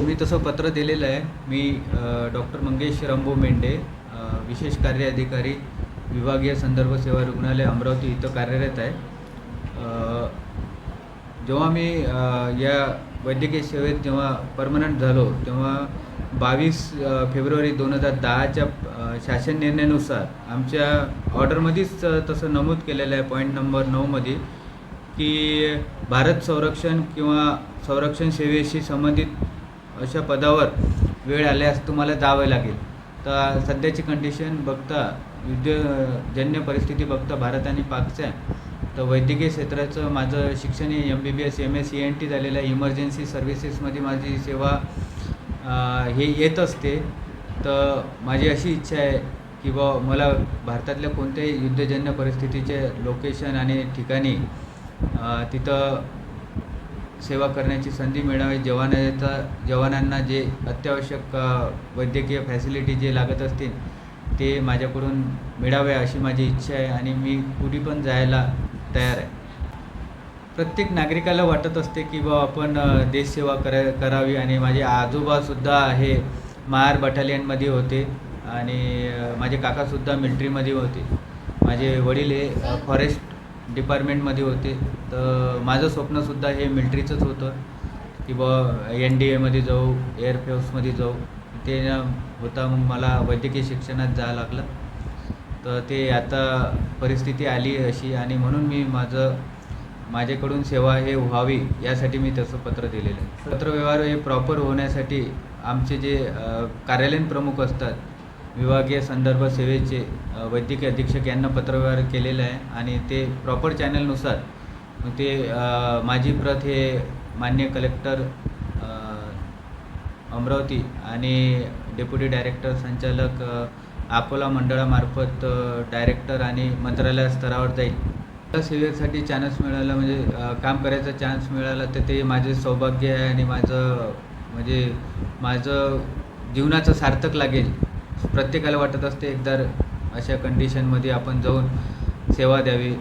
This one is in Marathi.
मी तसं पत्र दिलेलं आहे. मी डॉक्टर मंगेश रामभाऊ मेंढे विशेष कार्य अधिकारी विभागीय संदर्भ सेवा रुग्णालय अमरावती इथं कार्यरत आहे. जेव्हा मी या वैद्यकीय सेवेत जेव्हा परमनंट झालो तेव्हा बावीस फेब्रुवारी दोन हजार दहाच्या शासन निर्णयानुसार आमच्या ऑर्डरमध्येच तसं नमूद केलेलं आहे पॉईंट नंबर नऊमध्ये की भारत संरक्षण किंवा संरक्षण सेवेशी संबंधित अशा पदावर वेळ आल्यास तुम्हाला जावे लागेल. तर सध्याची कंडिशन बघता युद्धजन्य परिस्थिती बघता भारत आणि पाकच्या तर वैद्यकीय क्षेत्राचं माझं शिक्षण हे M B B S M S C N T झालेलं आहे इमर्जन्सी सर्व्हिसेसमध्ये माझी सेवा हे येत असते. तर माझी अशी इच्छा आहे की बा मला भारतातल्या कोणत्याही युद्धजन्य परिस्थितीचे लोकेशन आणि ठिकाणी तिथं सेवा करण्याची संधी मिळावी. जवानाचा जवानांना जे अत्यावश्यक वैद्यकीय फॅसिलिटी जे लागत असतील ते माझ्याकडून मिळावे अशी माझी इच्छा आहे आणि मी कुठे पण जायला तयार आहे. प्रत्येक नागरिकाला वाटत असते की बा आपण देशसेवा करा करावी आणि माझे आजोबासुद्धा हे महार बटालियनमध्ये होते आणि माझे काकासुद्धा मिलिटरीमध्ये होते. माझे वडील हे फॉरेस्ट डिपार्टमेंटमध्ये होते. तर माझं स्वप्नसुद्धा हे मिल्ट्रीचंच होतं. की बा एन डी एमध्ये जाऊ एअरफोर्समध्ये जाऊ. ते होता मग मला वैद्यकीय शिक्षणात जावं लागलं. तर ते आता परिस्थिती आली अशी आणि म्हणून मी माझं माझ्याकडून सेवा हे व्हावी यासाठी मी तसं पत्र दिलेलं आहे. पत्रव्यवहार हे प्रॉपर होण्यासाठी आमचे जे कार्यालयीन प्रमुख असतात विभागीय संदर्भ सेवेचे वैद्यकीय अधीक्षक यांना पत्रव्यवहार केलेला आहे आणि ते प्रॉपर चॅनलनुसार मग ते माझी प्रत हे मान्य कलेक्टर अमरावती आणि डेप्युटी डायरेक्टर संचालक अकोला मंडळामार्फत डायरेक्टर आणि मंत्रालय स्तरावर जाईल. त्या सेवेसाठी चान्स मिळाला म्हणजे काम करायचा चान्स मिळाला तर ते माझे सौभाग्य आहे आणि माझं म्हणजे माझं जीवनाचं सार्थक लागेल. प्रत्येकाला वाटत असते एकदा अशा कंडिशनमध्ये आपण जाऊन सेवा द्यावी.